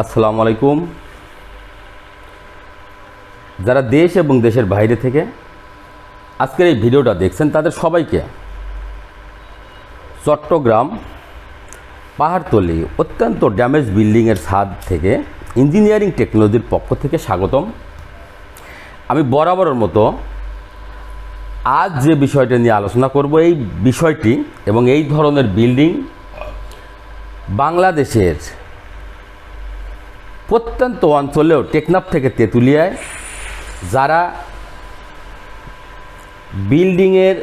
আসসালামু আলাইকুম। যারা দেশ এবং দেশের বাইরে থেকে আজকের এই ভিডিওটা দেখছেন, তাদের সবাইকে চট্টগ্রাম পাহাড়তলি অত্যন্ত ড্যামেজ বিল্ডিংয়ের ছাদ থেকে ইঞ্জিনিয়ারিং টেকনোলজির পক্ষ থেকে স্বাগতম। আমি বরাবরের মতো আজ যে বিষয়টা নিয়ে আলোচনা করব, এই বিষয়টি এবং এই ধরনের বিল্ডিং বাংলাদেশের প্রত্যন্ত অঞ্চলেও টেকনাফ থেকে তেঁতুলিয়ায় যারা বিল্ডিংয়ের,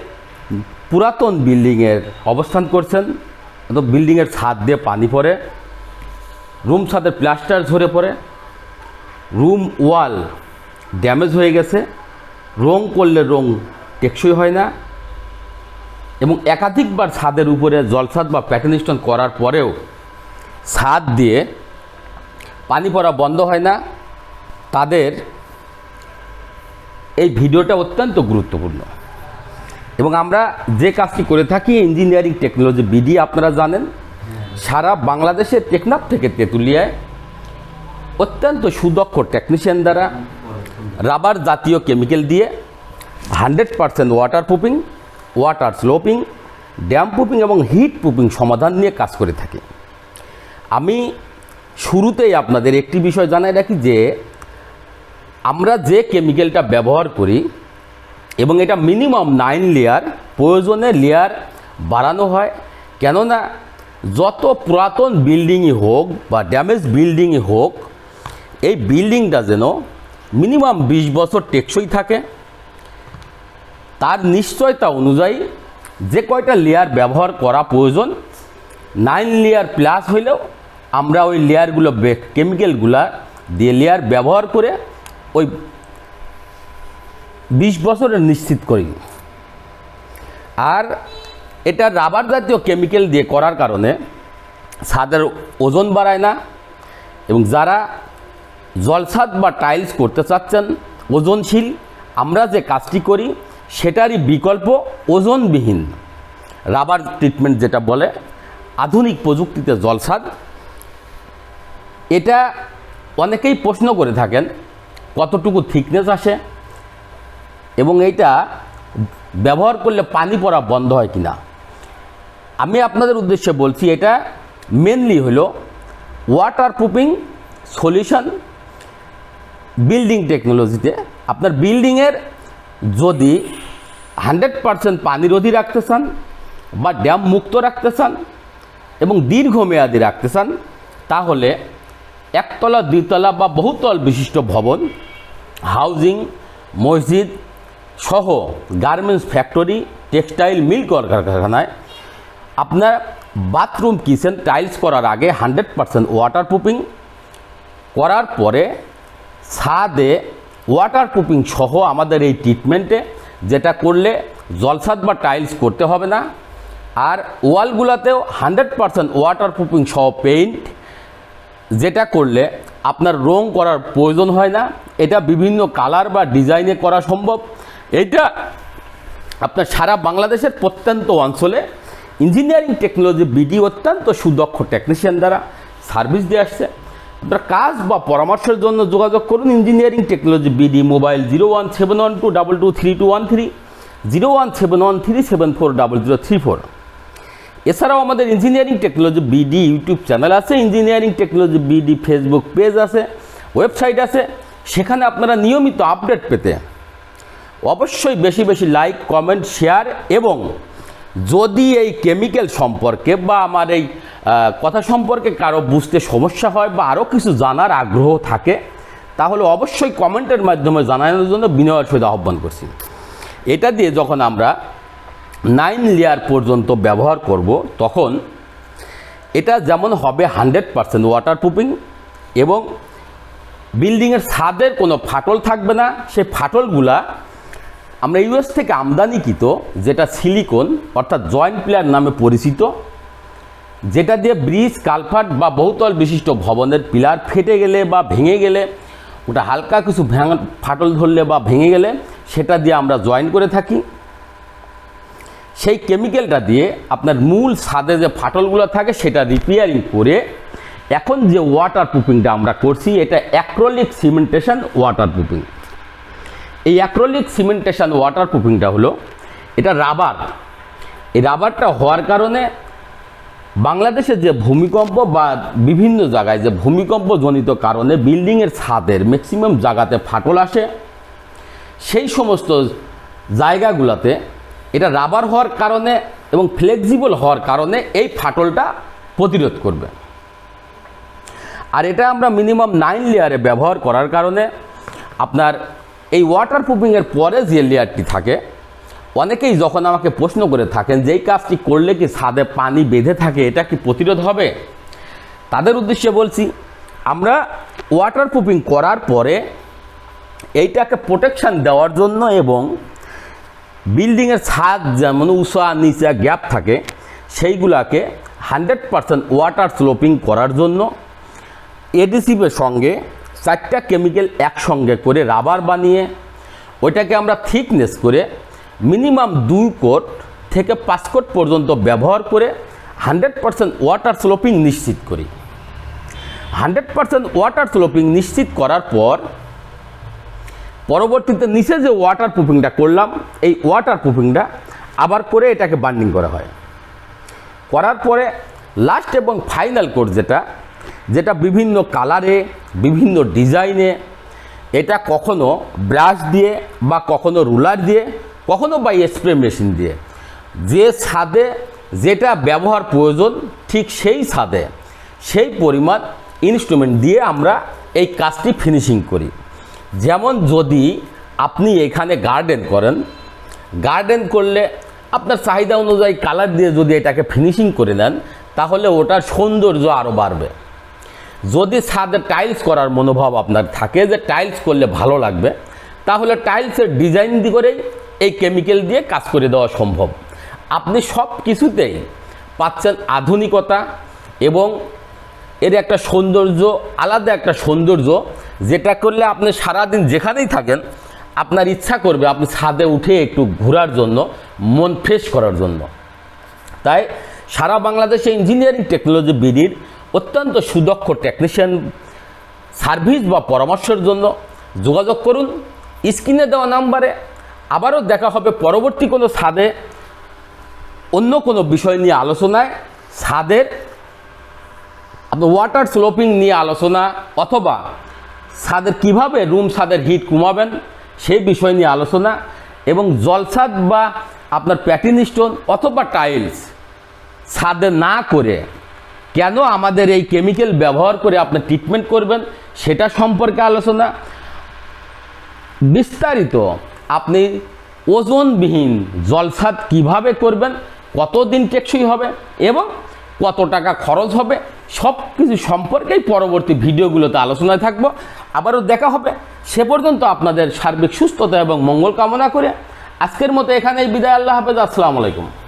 পুরাতন বিল্ডিংয়ের অবস্থান করছেন তো বিল্ডিংয়ের ছাদ দিয়ে পানি পড়ে, রুম ছাদের প্লাস্টার ঝরে পড়ে, রুম ওয়াল ড্যামেজ হয়ে গেছে, রং করলে রং টেকসই হয় না এবং একাধিকবার ছাদের উপরে জলছাদ বা প্যাটার্ন স্টোন করার পরেও ছাদ দিয়ে পানি বন্ধ হয় না। তাদের এই ভিডিওটা অত্যন্ত গুরুত্বপূর্ণ। এবং আমরা যে কাজটি করে থাকি ইঞ্জিনিয়ারিং টেকনোলজি বিডি আপনারা জানেন, সারা বাংলাদেশের টেকনাফ থেকে তেঁতুলিয়ায় অত্যন্ত সুদক্ষ টেকনিশিয়ান দ্বারা রাবার জাতীয় কেমিক্যাল দিয়ে hundred percent water proofing water sloping damp proofing এবং হিট প্রুফিং সমাধান নিয়ে কাজ করে থাকি। আমি শুরুতেই আপনাদের একটি বিষয় জানাই রাখি যে, আমরা যে কেমিক্যালটা ব্যবহার করি এবং এটা মিনিমাম নাইন লেয়ার, প্রয়োজনে লেয়ার বাড়ানো হয়, কেননা যত পুরাতন বিল্ডিংই হোক বা ড্যামেজ বিল্ডিংই হোক, এই বিল্ডিংটা যেন মিনিমাম বিশ বছর টেকসই থাকে। তার নিশ্চয়তা অনুযায়ী যে কয়টা লেয়ার ব্যবহার করা প্রয়োজন, নাইন লেয়ার প্লাস হইলেও আমরা ওই লেয়ারগুলো কেমিক্যালগুলা দিয়ে লেয়ার ব্যবহার করে ওই বিশ বছরের নিশ্চিত করি। আর এটা রাবার জাতীয় কেমিক্যাল দিয়ে করার কারণে ছাদের ওজন বাড়ায় না এবং যারা জলছাদ বা টাইলস করতে চাচ্ছেন, ওজনশীল, আমরা যে কাজটি করি সেটারই বিকল্প ওজনবিহীন। রাবার ট্রিটমেন্ট যেটা বলে, আধুনিক প্রযুক্তিতে জলছাদ এটা অনেকেই প্রশ্ন করে থাকেন, কতটুকু থিকনেস আসে এবং এইটা ব্যবহার করলে পানি পড়া বন্ধ হয় কি না আমি আপনাদের উদ্দেশ্যে বলছি, এটা মেনলি হলো ওয়াটার প্রুফিং সলিউশন বিল্ডিং টেকনোলজিতে আপনার বিল্ডিংয়ের যদি হান্ড্রেড পারসেন্ট পানিরোধী রাখতে চান বা ড্যাম মুক্ত রাখতে চান এবং দীর্ঘমেয়াদী রাখতে চান, তাহলে একতলা দ্বিতলা বা বহুতল বিশিষ্ট ভবন, হাউজিং, মসজিদ সহ গার্মেন্টস ফ্যাক্টরি, টেক্সটাইল মিল কারখানায়। আপনার বাথরুম, কিচেন, টাইলস করার আগে হান্ড্রেড পারসেন্ট ওয়াটার প্রুফিং করার পরে ছাদে ওয়াটার প্রুফিং সহ আমাদের এই ট্রিটমেন্টে যেটা করলে জলসাদ বা টাইলস করতে হবে না। আর ওয়ালগুলোতেও হান্ড্রেড পারসেন্ট ওয়াটার প্রুফিং সহ পেইন্ট যেটা করলে আপনার রং করার প্রয়োজন হয় না, এটা বিভিন্ন কালার বা ডিজাইনে করা সম্ভব। এটা আপনার সারা বাংলাদেশের প্রত্যন্ত অঞ্চলে ইঞ্জিনিয়ারিং টেকনোলজি বিডি অত্যন্ত সুদক্ষ টেকনিশিয়ান দ্বারা সার্ভিস দিয়ে আসছে। আপনার কাজ বা পরামর্শের জন্য যোগাযোগ করুন engineering technology BD mobile zero one seven one two double two three two one three, zero one seven one three seven four double zero three four. এছাড়াও আমাদের engineering technology BD YouTube channel আছে engineering technology BD Facebook page আছে website আছে, সেখানে আপনারা নিয়মিত update পেতে অবশ্যই বেশি বেশি লাইক কমেন্ট শেয়ার এবং যদি এই কেমিক্যাল সম্পর্কে বা আমার এই কথা সম্পর্কে কারও বুঝতে সমস্যা হয় বা আরও কিছু জানার আগ্রহ থাকে, তাহলে অবশ্যই কমেন্টের মাধ্যমে জানানোর জন্য বিনয়ের সহিত আহ্বান করছি। এটা দিয়ে যখন আমরা নাইন লেয়ার পর্যন্ত ব্যবহার করব, তখন এটা যেমন হবে হান্ড্রেড পারসেন্ট ওয়াটার প্রুফিং এবং বিল্ডিংয়ের ছাদের কোনো ফাটল থাকবে না। সে ফাটলগুলা আমরা ইউএস থেকে আমদানিকৃত, যেটা সিলিকন, অর্থাৎ জয়েন্ট প্লেয়ার নামে পরিচিত, যেটা দিয়ে ব্রিজ কালভার্ট বা বহুতল বিশিষ্ট ভবনের পিলার ফেটে গেলে বা ভেঙে গেলে, ওটা হালকা কিছু ফাটল ধরলে বা ভেঙে গেলে, সেটা দিয়ে আমরা জয়েন করে থাকি। সেই কেমিক্যালটা দিয়ে আপনার মূল ছাদে যে ফাটলগুলো থাকে সেটা রিপেয়ারিং করে এখন যে ওয়াটার প্রুফিংটা আমরা করছি, এটা অ্যাক্রোলিক সিমেন্টেশন ওয়াটার প্রুফিং এই অ্যাক্রোলিক সিমেন্টেশন ওয়াটার প্রুফিংটা হলো, এটা রাবার এই রাবারটা হওয়ার কারণে বাংলাদেশের যে ভূমিকম্প বা বিভিন্ন জায়গায় যে ভূমিকম্প জনিত কারণে বিল্ডিংয়ের ছাদের ম্যাক্সিমাম জায়গাতে ফাটল আসে। সেই সমস্ত জায়গাগুলোতে এটা রাবার হওয়ার কারণে এবং ফ্লেক্সিবল হওয়ার কারণে এই ফাটলটা প্রতিরোধ করবে। আর এটা আমরা মিনিমাম নাইন লেয়ারে ব্যবহার করার কারণে আপনার এই ওয়াটার প্রুফিংয়ের পরে যে লেয়ারটি থাকে, অনেকেই যখন আমাকে প্রশ্ন করে থাকেন যেই কাজটি করলে কি ছাদে পানি বেঁধে থাকে, এটা কি প্রতিরোধ হবে? তাদের উদ্দেশ্যে বলছি, আমরা ওয়াটার প্রুফিং করার পরে এইটাকে প্রোটেকশান দেওয়ার জন্য এবং বিল্ডিংয়ের ছাদ যেমন উষা নিচা গ্যাপ থাকে, সেইগুলাকে হান্ড্রেড পারসেন্ট ওয়াটার স্লোপিং করার জন্য এডিসিভের সঙ্গে চারটা কেমিক্যাল একসঙ্গে করে রাবার বানিয়ে, ওইটাকে আমরা থিকনেস করে মিনিমাম দুই কোট থেকে পাঁচ কোট পর্যন্ত ব্যবহার করে হান্ড্রেড পারসেন্ট ওয়াটার স্লোপিং নিশ্চিত করি। হান্ড্রেড পারসেন্ট ওয়াটার স্লোপিং নিশ্চিত করার পর পরবর্তীতে নিচে যে ওয়াটার প্রুফিংটা করলাম, এই ওয়াটার প্রুফিংটা আবার করে এটাকে বান্ডিং করা হয়। করার পরে লাস্ট এবং ফাইনাল কোর্স যেটা যেটা বিভিন্ন কালারে বিভিন্ন ডিজাইনে এটা কখনো ব্রাশ দিয়ে বা কখনো রুলার দিয়ে, কখনো বা স্প্রে মেশিন দিয়ে। যে ছাদে যেটা ব্যবহার প্রয়োজন, ঠিক সেই ছাদে সেই পরিমাণ ইনস্ট্রুমেন্ট দিয়ে আমরা এই কাজটি ফিনিশিং করি। যেমন যদি আপনি এখানে গার্ডেন করেন গার্ডেন করলে আপনার চাহিদা অনুযায়ী কালার দিয়ে যদি এটাকে ফিনিশিং করে নেন, তাহলে ওটার সৌন্দর্য আরও বাড়বে। যদি ছাদে টাইলস করার মনোভাব আপনার থাকে যে টাইলস করলে ভালো লাগবে, তাহলে টাইলসের ডিজাইন করেই এই কেমিক্যাল দিয়ে কাজ করে দেওয়া সম্ভব। আপনি সব কিছুতেই পাচ্ছেন আধুনিকতা এবং এর একটা সৌন্দর্য, আলাদা একটা সৌন্দর্য, যেটা করলে আপনি সারাদিন যেখানেই থাকেন, আপনার ইচ্ছা করবে আপনি ছাদে উঠে একটু ঘোরার জন্য, মন ফ্রেশ করার জন্য। তাই সারা বাংলাদেশে ইঞ্জিনিয়ারিং টেকনোলজি বিডির অত্যন্ত সুদক্ষ টেকনিশিয়ান সার্ভিস বা পরামর্শের জন্য যোগাযোগ করুন। স্ক্রিনে দেওয়া নাম্বারে আবারও দেখা হবে পরবর্তী কোনো ছাদে অন্য কোনো বিষয় নিয়ে আলোচনায়। ছাদের আপনার ওয়াটার স্লোপিং নিয়ে আলোচনা অথবা ছাদের কীভাবে রুম ছাদের হিট কমাবেন, সেই বিষয় নিয়ে আলোচনা এবং জলছাদ বা আপনার প্যাটিন স্টোন অথবা টাইলস ছাদে না করে কেন আমাদের এই কেমিক্যাল ব্যবহার করে আপনি ট্রিটমেন্ট করবেন, সেটা সম্পর্কে আলোচনা। বিস্তারিত আপনি ওজনবিহীন জলছাদ কীভাবে করবেন, কতদিন টেকসই হবে এবং কত টাকা খরচ হবে সব কিছু সম্পর্কেই পরবর্তী ভিডিওগুলোতে আলোচনায় থাকব। আবারও দেখা হবে। সে পর্যন্ত আপনাদের সার্বিক সুস্থতা এবং মঙ্গল কামনা করে। আজকের মতো এখানেই বিদায়। আল্লাহ হাফেজ। আসসালামু আলাইকুম।